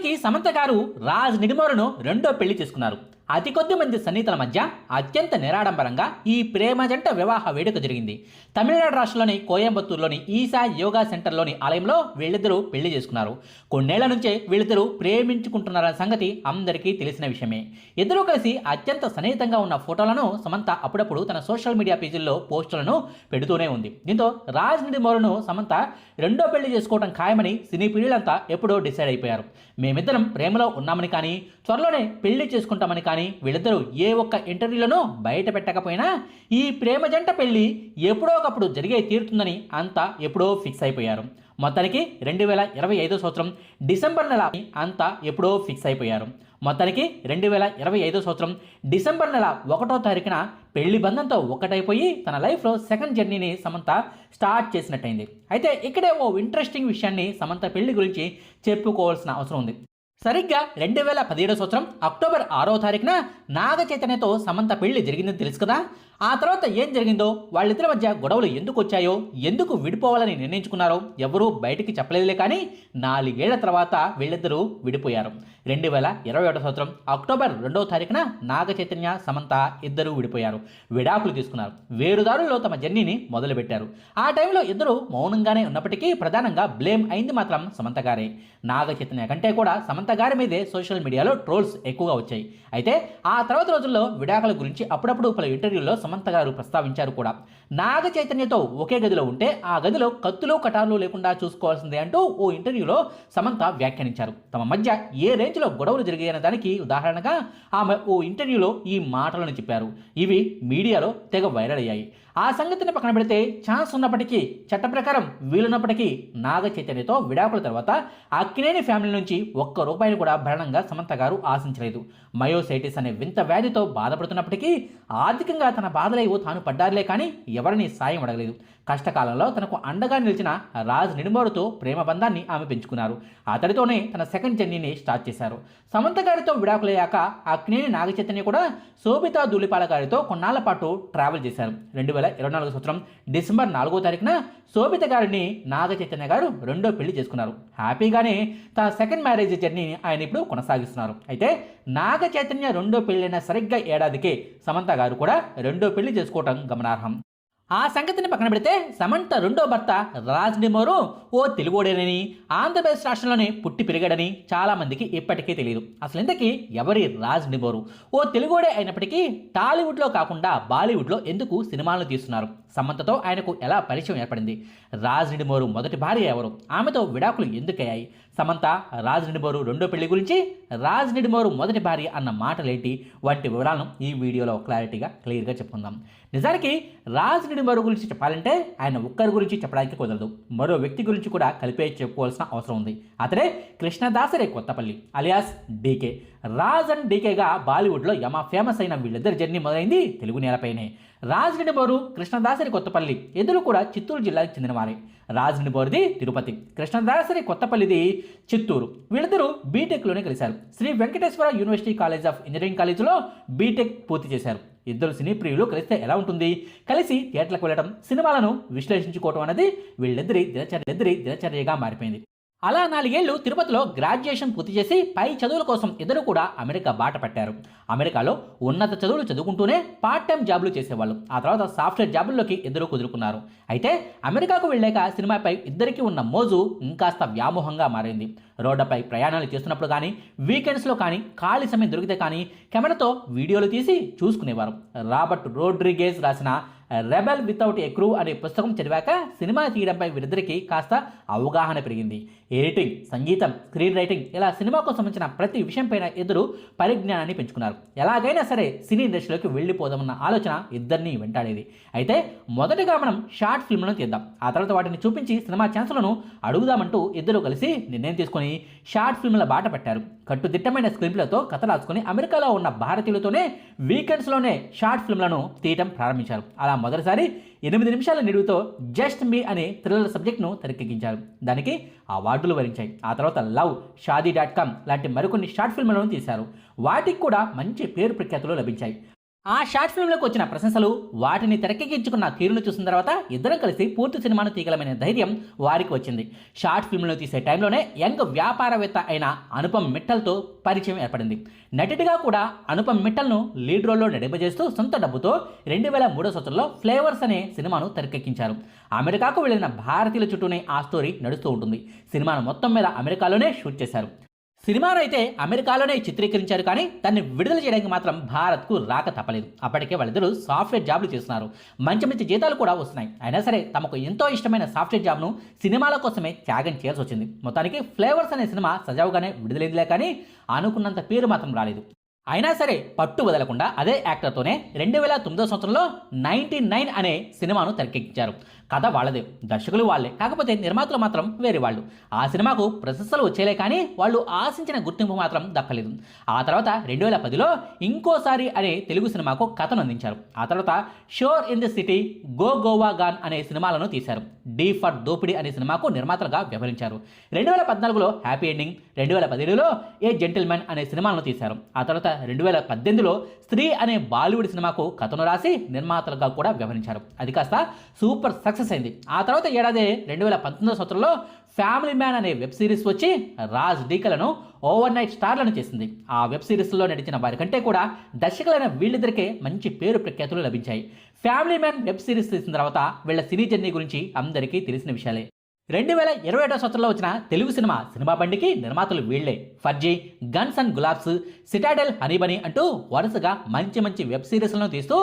మొత్తానికి సమంత గారు రాజ్ నిడిమోరును రెండో పెళ్ళి చేసుకున్నారు. అతి కొద్ది మంది సన్నిహితుల మధ్య అత్యంత నిరాడంబరంగా ఈ ప్రేమ జంట వివాహ వేడుక జరిగింది. తమిళనాడు రాష్ట్రంలోని కోయంబత్తూరులోని ఈశా యోగా సెంటర్లోని ఆలయంలో వీళ్ళిద్దరూ పెళ్ళి చేసుకున్నారు. కొన్నేళ్ళ నుంచే వీళ్ళిద్దరూ ప్రేమించుకుంటున్నారన్న సంగతి అందరికీ తెలిసిన విషయమే. ఇద్దరూ కలిసి అత్యంత సన్నిహితంగా ఉన్న ఫోటోలను సమంత అప్పుడప్పుడు తన సోషల్ మీడియా పేజీల్లో పోస్టులను పెడుతూనే ఉంది. దీంతో రాజ్ నిడిమోరును సమంత రెండో పెళ్ళి చేసుకోవడం ఖాయమని సినీ ప్రియులంతా ఎప్పుడో డిసైడ్ అయిపోయారు. మేమిద్దరం ప్రేమలో ఉన్నామని కానీ త్వరలోనే పెళ్ళి చేసుకుంటామని కానీ వీళ్ళిద్దరూ ఏ ఒక్క ఇంటర్వ్యూలోనూ బయట పెట్టకపోయినా ఈ ప్రేమ జంట పెళ్ళి ఎప్పుడో ఒకప్పుడు జరిగే తీరుతుందని అంతా ఎప్పుడో ఫిక్స్ అయిపోయారు. మొత్తానికి రెండు వేల ఇరవై ఐదో సంవత్సరం డిసెంబర్ నెల అంతా ఎప్పుడో ఫిక్స్ అయిపోయారు. మొత్తానికి రెండు వేల ఇరవై ఐదో సంవత్సరం డిసెంబర్ నెల ఒకటో తారీఖున పెళ్ళి బంధంతో ఒకటైపోయి తన లైఫ్లో సెకండ్ జర్నీని సమంత స్టార్ట్ చేసినట్టయింది. అయితే ఇక్కడే ఓ ఇంట్రెస్టింగ్ విషయాన్ని సమంత పెళ్ళి గురించి చెప్పుకోవాల్సిన అవసరం ఉంది. సరిగ్గా రెండు వేల పదిహేడో సంవత్సరం అక్టోబర్ ఆరో తారీఖున నాగ చైతన్యతో సమంత పెళ్ళి జరిగిందని తెలుసు కదా? ఆ తర్వాత ఏం జరిగిందో వాళ్ళిద్దరి మధ్య గొడవలు ఎందుకు వచ్చాయో ఎందుకు విడిపోవాలని నిర్ణయించుకున్నారో ఎవరూ బయటికి చెప్పలేదులే కానీ నాలుగేళ్ళ తర్వాత వీళ్ళిద్దరూ విడిపోయారు. రెండు వేల ఇరవై ఒకటో సంవత్సరం అక్టోబర్ రెండవ తారీఖున నాగ చైతన్య సమంత ఇద్దరూ విడిపోయారు. విడాకులు తీసుకున్నారు. వేరుదారుల్లో తమ జర్నీని మొదలుపెట్టారు. ఆ టైంలో ఇద్దరు మౌనంగానే ఉన్నప్పటికీ ప్రధానంగా బ్లేమ్ అయింది మాత్రం సమంత గారే. నాగ చైతన్య కంటే కూడా సమంత గారి మీదే సోషల్ మీడియాలో ట్రోల్స్ ఎక్కువగా వచ్చాయి. అయితే ఆ తర్వాత రోజుల్లో విడాకుల గురించి అప్పుడప్పుడు పలు ఇంటర్వ్యూల్లో సమంత గారు ప్రస్తావించారు కూడా. నాగ చైతన్యతో ఒకే గదిలో ఉంటే ఆ గదిలో కత్తులు కటార్లు లేకుండా చూసుకోవాల్సిందే అంటూ ఓ ఇంటర్వ్యూలో సమంత వ్యాఖ్యానించారు. తమ మధ్య ఏ రేంజ్లో గొడవలు జరిగాయన్న దానికి ఉదాహరణగా ఆమె ఓ ఇంటర్వ్యూలో ఈ మాటలను చెప్పారు. ఇవి మీడియాలో తెగ వైరల్ అయ్యాయి. ఆ సంగతిని పక్కన పెడితే ఛాన్స్ ఉన్నప్పటికీ చట్ట ప్రకారం వీలున్నప్పటికీ నాగ చైతన్యతో విడాకుల తర్వాత అక్కినేని ఫ్యామిలీ నుంచి ఒక్క రూపాయిని కూడా భరణంగా సమంత గారు ఆశించలేదు. మయోసైటిస్ అనే వింత వ్యాధితో బాధపడుతున్నప్పటికీ ఆర్థికంగా తన బాధలేవో తాను పడ్డారులే కానీ ఎవరిని సాయం అడగలేదు. కష్టకాలంలో తనకు అండగా నిలిచిన రాజ్ నిడుమోరుతో ప్రేమ బంధాన్ని ఆమె పెంచుకున్నారు. అతడితోనే తన సెకండ్ జర్నీని స్టార్ట్ చేశారు. సమంత గారితో విడాకులయ్యాక అక్నేని నాగచైతన్య కూడా శోభితా ధూళిపాల గారితో కొన్నాళ్ళ పాటు ట్రావెల్ చేశారు. రెండు వేల ఇరవై నాలుగు సంవత్సరం డిసెంబర్ నాలుగో తారీఖున శోభిత గారిని నాగ చైతన్య గారు రెండో పెళ్ళి చేసుకున్నారు. హ్యాపీగానే తన సెకండ్ మ్యారేజ్ జర్నీని ఆయన ఇప్పుడు కొనసాగిస్తున్నారు. అయితే నాగ చైతన్య రెండో పెళ్ళైన సరిగ్గా ఏడాదికే సమంత గారు కూడా రెండో పెళ్ళి చేసుకోవటం గమనార్హం. ఆ సంగతిని పక్కన పెడితే సమంత రెండో భర్త రాజ్ డిమోరు ఓ తెలుగోడేనని ఆంధ్రప్రదేశ్ రాష్ట్రంలోనే పుట్టి పెరిగాడని చాలామందికి ఇప్పటికీ తెలియదు అసలు ఇంతకీ ఎవరి రాజ్ డిమోరు ఓ తెలుగోడే అయినప్పటికీ టాలీవుడ్లో కాకుండా బాలీవుడ్లో ఎందుకు సినిమాలను తీస్తున్నారు? సమంతతో ఆయనకు ఎలా పరిచయం ఏర్పడింది? రాజ్ నిడిమోరు మొదటి భార్య ఎవరు? ఆమెతో విడాకులు ఎందుకయ్యాయి? సమంత రాజ్ నిడిమోరు రెండో పెళ్ళి గురించి? రాజ్ నిడిమోరు మొదటి భార్య అన్న మాటలేంటి? వంటి వివరాలను ఈ వీడియోలో క్లారిటీగా క్లియర్గా చెప్పుకుందాం. నిజానికి రాజ్ నిడిమోరు గురించి చెప్పాలంటే ఆయన ఒక్కరి గురించి చెప్పడానికి కుదరదు. మరో వ్యక్తి గురించి కూడా కలిపే చెప్పుకోవాల్సిన అవసరం ఉంది. అతడే కృష్ణదాసరే Kothapalli alias DK. Raj and డీకేగా బాలీవుడ్లో యమా ఫేమస్ అయిన వీళ్ళిద్దరి జర్నీ మొదలైంది తెలుగు నేలపైనే. రాజ్ బోరు కృష్ణదాసరి కొత్తపల్లి ఇద్దరు కూడా చిత్తూరు జిల్లాకు చెందినవారే. రాజ్ బోరుది తిరుపతి కృష్ణదాసరి కొత్తపల్లిది చిత్తూరు. వీళ్ళిద్దరూ బీటెక్లోనే కలిశారు. Sri Venkateswara university college of engineering కాలేజీలో బీటెక్ పూర్తి చేశారు. ఇద్దరు సినీ ప్రియులు కలిస్తే ఎలా ఉంటుంది? కలిసి థియేటర్లకు వెళ్ళడం సినిమాలను విశ్లేషించుకోవడం అనేది వీళ్ళిద్దరి దినచర్య ఇద్దరి దినచర్యగా మారిపోయింది. అలా నాలుగేళ్ళు తిరుపతిలో గ్రాడ్యుయేషన్ పూర్తి చేసి పై చదువుల కోసం ఇద్దరు కూడా అమెరికా బాట పట్టారు. అమెరికాలో ఉన్నత చదువులు చదువుకుంటూనే పార్ట్ టైం జాబులు చేసేవాళ్ళు. ఆ తర్వాత సాఫ్ట్వేర్ జాబుల్లోకి ఇద్దరు కుదురుకున్నారు. అయితే అమెరికాకు వెళ్ళాక సినిమాపై ఇద్దరికి ఉన్న మోజు ఇంకాస్త వ్యామోహంగా మారింది. రోడ్డుపై ప్రయాణాలు చేస్తున్నప్పుడు కానీ వీకెండ్స్లో కానీ ఖాళీ సమయం దొరికితే కానీ కెమెరాతో వీడియోలు తీసి చూసుకునేవారు. రాబర్ట్ రోడ్రిగేజ్ రాసిన రెబెల్ వితౌట్ ఎక్రూ అనే పుస్తకం చదివాక సినిమా తీయడంపై వీరిద్దరికీ కాస్త అవగాహన పెరిగింది. ఎడిటింగ్ సంగీతం స్క్రీన్ రైటింగ్ ఇలా సినిమాకు సంబంధించిన ప్రతి విషయంపైన ఇద్దరు పరిజ్ఞానాన్ని పెంచుకున్నారు. ఎలాగైనా సరే సినీ ఇండస్ట్రీలోకి వెళ్ళిపోదామన్న ఆలోచన ఇద్దరిని వెంటాడేది. అయితే మొదటగా మనం షార్ట్ ఫిల్మ్లను తీద్దాం. ఆ తర్వాత వాటిని చూపించి సినిమా ఛాన్సులను అడుగుదామంటూ ఇద్దరు కలిసి నిర్ణయం తీసుకొని షార్ట్ ఫిల్మ్ల బాట పెట్టారు. కట్టుదిట్టమైన స్క్రిప్ట్లతో కథ రాసుకొని అమెరికాలో ఉన్న భారతీయులతోనే వీకెండ్స్లోనే షార్ట్ ఫిల్మ్లను తీయటం ప్రారంభించారు. అలా మొదటిసారి ఎనిమిది నిమిషాల నిడువుతో జస్ట్ మీ అనే థ్రిల్లర్ సబ్జెక్ట్ను తెరకెక్కించారు. దానికి అవార్డులు వరించాయి. ఆ తర్వాత లవ్ షాదీ డాట్ కామ్ లాంటి మరికొన్ని షార్ట్ ఫిల్మ్లను తీశారు. వాటికి కూడా మంచి పేరు ప్రఖ్యాతులు లభించాయి. ఆ షార్ట్ ఫిల్మ్లోకి వచ్చిన ప్రశంసలు వాటిని తెరకెక్కించుకున్న తీరును చూసిన తర్వాత ఇద్దరం కలిసి పూర్తి సినిమాను తీగలమైన ధైర్యం వారికి వచ్చింది. షార్ట్ ఫిల్మ్లో తీసే టైంలోనే యంగ్ వ్యాపారవేత్త అయిన అనుపమ్ మిట్టల్తో పరిచయం ఏర్పడింది. నటుడిగా కూడా అనుపమ్ మిట్టల్ను లీడ్ రోల్లో నడిపజేస్తూ సొంత డబ్బుతో రెండు వేల మూడో సంవత్సరంలో ఫ్లేవర్స్ అనే సినిమాను తెరకెక్కించారు. అమెరికాకు వెళ్ళిన భారతీయుల చుట్టూనే ఆ స్టోరీ నడుస్తూ ఉంటుంది. సినిమాను మొత్తం మీద అమెరికాలోనే షూట్ చేశారు. సినిమాను అయితే అమెరికాలోనే చిత్రీకరించారు కానీ దాన్ని విడుదల చేయడానికి మాత్రం భారత్కు రాక తప్పలేదు. అప్పటికే వాళ్ళిద్దరూ సాఫ్ట్వేర్ జాబ్లు చేస్తున్నారు. మంచి మంచి జీతాలు కూడా వస్తున్నాయి. అయినా సరే తమకు ఎంతో ఇష్టమైన సాఫ్ట్వేర్ జాబ్ను సినిమాల కోసమే త్యాగం చేయాల్సి వచ్చింది. మొత్తానికి ఫ్లేవర్స్ అనే సినిమా సజావుగానే విడుదలైందిలే కానీ అనుకున్నంత పేరు మాత్రం రాలేదు. అయినా సరే పట్టు వదలకుండా అదే యాక్టర్తోనే రెండు వేల తొమ్మిదో సంవత్సరంలో నైన్టీ నైన్ అనే సినిమాను తెరకెక్కించారు. కథ వాళ్ళదే దర్శకులు వాళ్ళే. కాకపోతే నిర్మాతలు మాత్రం వేరే వాళ్ళు. ఆ సినిమాకు ప్రశంసలు వచ్చేలే కానీ వాళ్ళు ఆశించిన గుర్తింపు మాత్రం దక్కలేదు. ఆ తర్వాత రెండు వేల పదిలో ఇంకోసారి అనే తెలుగు సినిమాకు కథను అందించారు. ఆ తర్వాత Shor in the city go Goa gone అనే సినిమాలను తీశారు. డీ ఫర్ దోపిడీ అనే సినిమాకు నిర్మాతలుగా వ్యవహరించారు. రెండు వేల పద్నాలుగులో హ్యాపీ ఎండింగ్ రెండు వేల పదిహేడులో ఏ జెంటిల్మెన్ అనే సినిమాలను తీశారు. ఆ తర్వాత రెండు వేల పద్దెనిమిదిలో స్త్రీ అనే బాలీవుడ్ సినిమాకు కథను రాసి నిర్మాతలుగా కూడా వ్యవహరించారు. అది కాస్త సూపర్ సక్సెస్ అయింది. ఆ తర్వాత ఏడాది రెండు వేల పంతొమ్మిదో సంవత్సరంలో ఫ్యామిలీ మ్యాన్ అనే వెబ్ సిరీస్ వచ్చి రాజ్ డీకలను ఓవర్ నైట్ స్టార్లను చేసింది. ఆ వెబ్ సిరీస్లో నడిచిన వారి కంటే కూడా దర్శకులైన వీళ్ళిద్దరికే మంచి పేరు ప్రఖ్యాతులు లభించాయి. ఫ్యామిలీ మ్యాన్ వెబ్ సిరీస్ తీసిన తర్వాత వీళ్ళ సినీ జర్నీ గురించి అందరికీ తెలిసిన విషయాలే. రెండు వేల ఇరవై ఏడో సంవత్సరంలో వచ్చిన తెలుగు సినిమా సినిమా బండికి నిర్మాతలు వీళ్ళే Farzi guns and Gulaabs Citadel Honey Bunny అంటూ వరుసగా మంచి మంచి వెబ్ సిరీస్లను తీస్తూ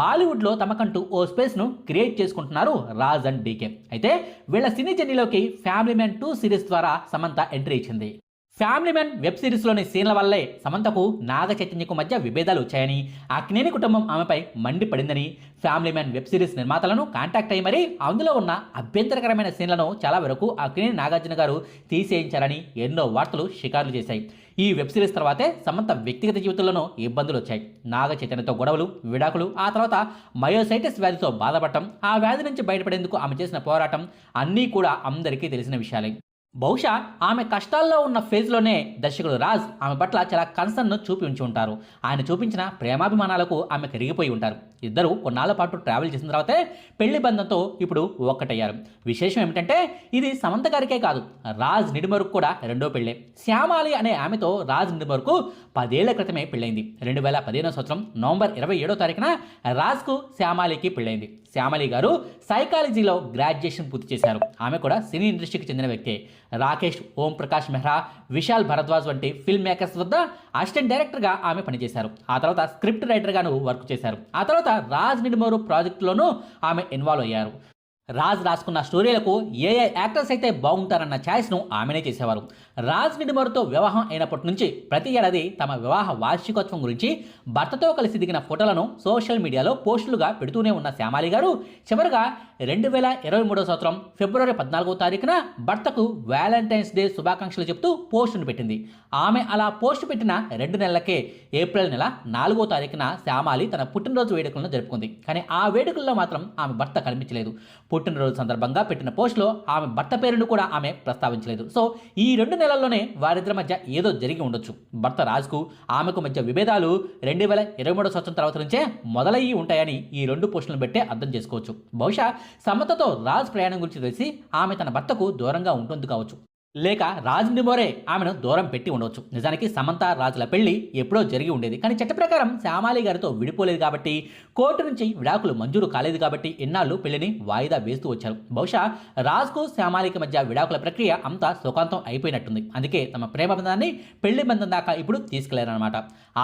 బాలీవుడ్లో తమకంటూ ఓ స్పేస్ను క్రియేట్ చేసుకుంటున్నారు రాజ్ అండ్ డీకే. అయితే వీళ్ళ సినీ జర్నీలోకి ఫ్యామిలీ మ్యాన్ టూ సిరీస్ ద్వారా సమంత ఎంట్రీ ఇచ్చింది. ఫ్యామిలీ మ్యాన్ వెబ్ సిరీస్లోని సీన్ల వల్లే సమంతకు నాగ చైతన్యకు మధ్య విభేదాలు వచ్చాయని అక్నేని కుటుంబం ఆమెపై మండిపడిందని ఫ్యామిలీ మ్యాన్ వెబ్ సిరీస్ నిర్మాతలను కాంటాక్ట్ అయ్యి మరీ అందులో ఉన్న అభ్యంతరకరమైన సీన్లను చాలా వరకు అక్నేని నాగార్జున గారు తీసేయించారని ఎన్నో వార్తలు షికారులు చేశాయి. ఈ వెబ్ సిరీస్ తర్వాతే సమంత వ్యక్తిగత జీవితంలోనూ ఇబ్బందులు వచ్చాయి. నాగ చైతన్యతో గొడవలు విడాకులు ఆ తర్వాత మయోసైటిస్ వ్యాధితో బాధపడటం ఆ వ్యాధి నుంచి బయటపడేందుకు ఆమె చేసిన పోరాటం అన్నీ కూడా అందరికీ తెలిసిన విషయాలే. బహుశా ఆమె కష్టాల్లో ఉన్న ఫేజ్లోనే దర్శకుడు రాజ్ ఆమె పట్ల చాలా కన్సర్న్ను చూపి ఉంచి ఉంటారు. ఆయన చూపించిన ప్రేమాభిమానాలకు ఆమె కరిగిపోయి ఉంటారు. ఇద్దరు కొన్నాళ్ళ పాటు ట్రావెల్ చేసిన తర్వాతే పెళ్ళి బంధంతో ఇప్పుడు ఒక్కటయ్యారు. విశేషం ఏమిటంటే ఇది సమంత గారికే కాదు రాజ్ నిడుమరుకు కూడా రెండో పెళ్ళే. శ్యామాలి అనే ఆమెతో రాజ్ నిడుమరుకు పదేళ్ళ క్రితమే పెళ్ళైంది. రెండు వేల పదిహేనో సంవత్సరం నవంబర్ ఇరవై ఏడో తారీఖున రాజ్కు శ్యామాలికి పెళ్ళైంది. శ్యామలి గారు సైకాలజీలో గ్రాడ్యుయేషన్ పూర్తి చేశారు. ఆమె కూడా సినీ ఇండస్ట్రీకి చెందిన వ్యక్తే. రాకేష్ ఓం ప్రకాష్ మెహ్రా విశాల్ భరద్వాజ్ వంటి ఫిల్మ్ మేకర్స్ వద్ద అసిస్టెంట్ డైరెక్టర్గా ఆమె పనిచేశారు. ఆ తర్వాత స్క్రిప్ట్ రైటర్గాను వర్క్ చేశారు. ఆ తర్వాత రాజ్ నిడుమోరు ప్రాజెక్టులోనూ ఆమె ఇన్వాల్వ్ అయ్యారు. రాజ్ రాసుకున్న స్టోరీలకు ఏ ఏ యాక్టర్స్ అయితే బాగుంటారన్న ఛాయిస్ను ఆమెనే చేసేవారు. రాజ్ నిడుమరుతో వివాహం అయినప్పటి నుంచి ప్రతి ఏడాది తమ వివాహ వార్షికోత్సవం గురించి భర్తతో కలిసి దిగిన ఫోటోలను సోషల్ మీడియాలో పోస్టులుగా పెడుతూనే ఉన్న శ్యామాలి గారు చివరిగా రెండు వేల ఇరవై మూడో సంవత్సరం ఫిబ్రవరి పద్నాలుగో తారీఖున భర్తకు వ్యాలంటైన్స్ డే శుభాకాంక్షలు చెబుతూ పోస్టును పెట్టింది. ఆమె అలా పోస్ట్ పెట్టిన రెండు నెలలకే ఏప్రిల్ నెల నాలుగో తారీఖున శ్యామాలి తన పుట్టినరోజు వేడుకలను జరుపుకుంది. కానీ ఆ వేడుకల్లో మాత్రం ఆమె భర్త కనిపించలేదు. పుట్టినరోజు సందర్భంగా పెట్టిన పోస్టులో ఆమె భర్త పేరును కూడా ఆమె ప్రస్తావించలేదు. సో ఈ రెండు నెలల్లోనే వారిద్దరి మధ్య ఏదో జరిగి ఉండొచ్చు. భర్త రాజుకు ఆమెకు మధ్య విభేదాలు రెండు వేల ఇరవై మూడో సంవత్సరం తర్వాత నుంచే మొదలయ్యి ఉంటాయని ఈ రెండు పోస్టులను బట్టే అర్థం చేసుకోవచ్చు. బహుశా సమతతో రాజ్ ప్రయాణం గురించి తెలిసి ఆమె తన భర్తకు దూరంగా ఉంటుంది కావచ్చు. లేక రాజ్ నిమోరే ఆమెను దూరం పెట్టి ఉండవచ్చు నిజానికి సమంత రాజుల పెళ్ళి ఎప్పుడో జరిగి ఉండేది. కానీ చట్ట ప్రకారం శ్యామాలి గారితో విడిపోలేదు కాబట్టి కోర్టు నుంచి విడాకులు మంజూరు కాలేదు కాబట్టి ఎన్నాళ్ళు పెళ్ళిని వాయిదా వేస్తూ వచ్చారు. బహుశా రాజ్కు శ్యామాలికి మధ్య విడాకుల ప్రక్రియ అంతా సుఖాంతం అయిపోయినట్టుంది. అందుకే తమ ప్రేమ బంధాన్ని పెళ్ళి బంధం దాకా ఇప్పుడు తీసుకెళ్ళారనమాట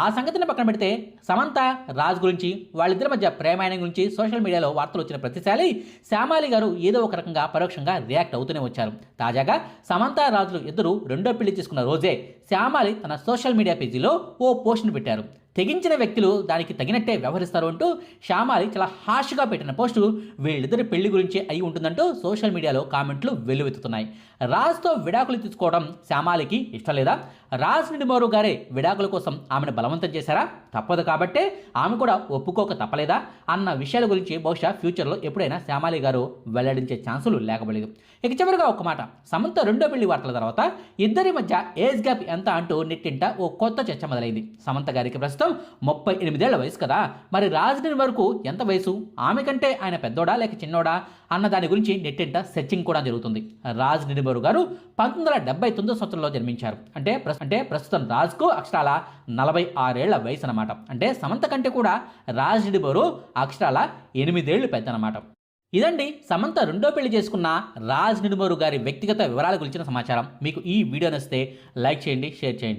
ఆ సంగతిని పక్కన పెడితే సమంత రాజ్ గురించి వాళ్ళిద్దరి మధ్య ప్రేమాయణం గురించి సోషల్ మీడియాలో వార్తలు వచ్చిన ప్రతిసారి శ్యామాలి గారు ఏదో ఒక రకంగా పరోక్షంగా రియాక్ట్ అవుతూనే వచ్చారు. తాజాగా సమంత రాజులు ఇద్దరు రెండో పెళ్ళి చేసుకున్న రోజే శ్యామాలి తన సోషల్ మీడియా పేజీలో ఓ పోస్ట్ను పెట్టారు. తెగించిన వ్యక్తులు దానికి తగినట్టే వ్యవహరిస్తారు అంటూ శ్యామాలి చాలా హాష్గా పెట్టిన పోస్టు వీళ్ళిద్దరి పెళ్ళి గురించి అయి ఉంటుందంటూ సోషల్ మీడియాలో కామెంట్లు వెల్లువెత్తుతున్నాయి. రాజ్తో విడాకులు తీసుకోవడం శ్యామాలికి ఇష్టం లేదా? రాజ్ నిడిమోరు గారే విడాకుల కోసం ఆమెను బలవంతం చేశారా? తప్పదు కాబట్టే ఆమె కూడా ఒప్పుకోక తప్పలేదా? అన్న విషయాల గురించి బహుశా ఫ్యూచర్లో ఎప్పుడైనా శ్యామాలి గారు వెల్లడించే ఛాన్సులు లేకపోలేదు ఇక చివరిగా ఒక మాట. సమంత రెండో పెళ్ళి వార్తల తర్వాత ఇద్దరి మధ్య ఏజ్ గ్యాప్ ఎంత అంటూ నెట్టింట ఓ కొత్త చర్చ మొదలైంది. సమంత గారికి ప్రస్తుతం ముప్పై ఎనిమిదేళ్ళ వయసు కదా. మరి రాజ్ వరకు ఎంత వయసు? ఆమె కంటే ఆయన పెద్దోడా లేక చిన్నోడా? అన్న దాని గురించి నెట్టింట సెర్చింగ్ కూడా జరుగుతుంది. రాజ్ నిడిబరు గారు పంతొమ్మిది వందల డెబ్బై తొమ్మిదో సంవత్సరంలో జన్మించారు. అంటే ప్రస్తుతం అంటే ప్రస్తుతం రాజ్కు అక్షరాల నలభై ఆరేళ్ళ వయసు అనమాట అంటే సమంత కంటే కూడా రాజ్ బరు అక్షరాల ఎనిమిదేళ్ళు పెద్ద అనమాట ఇదండి సమంత రెండో పెళ్ళి చేసుకున్న రాజ్ నిడుమరు గారి వ్యక్తిగత వివరాల గురించిన సమాచారం. మీకు ఈ వీడియో నచ్చితే లైక్ చేయండి షేర్ చేయండి.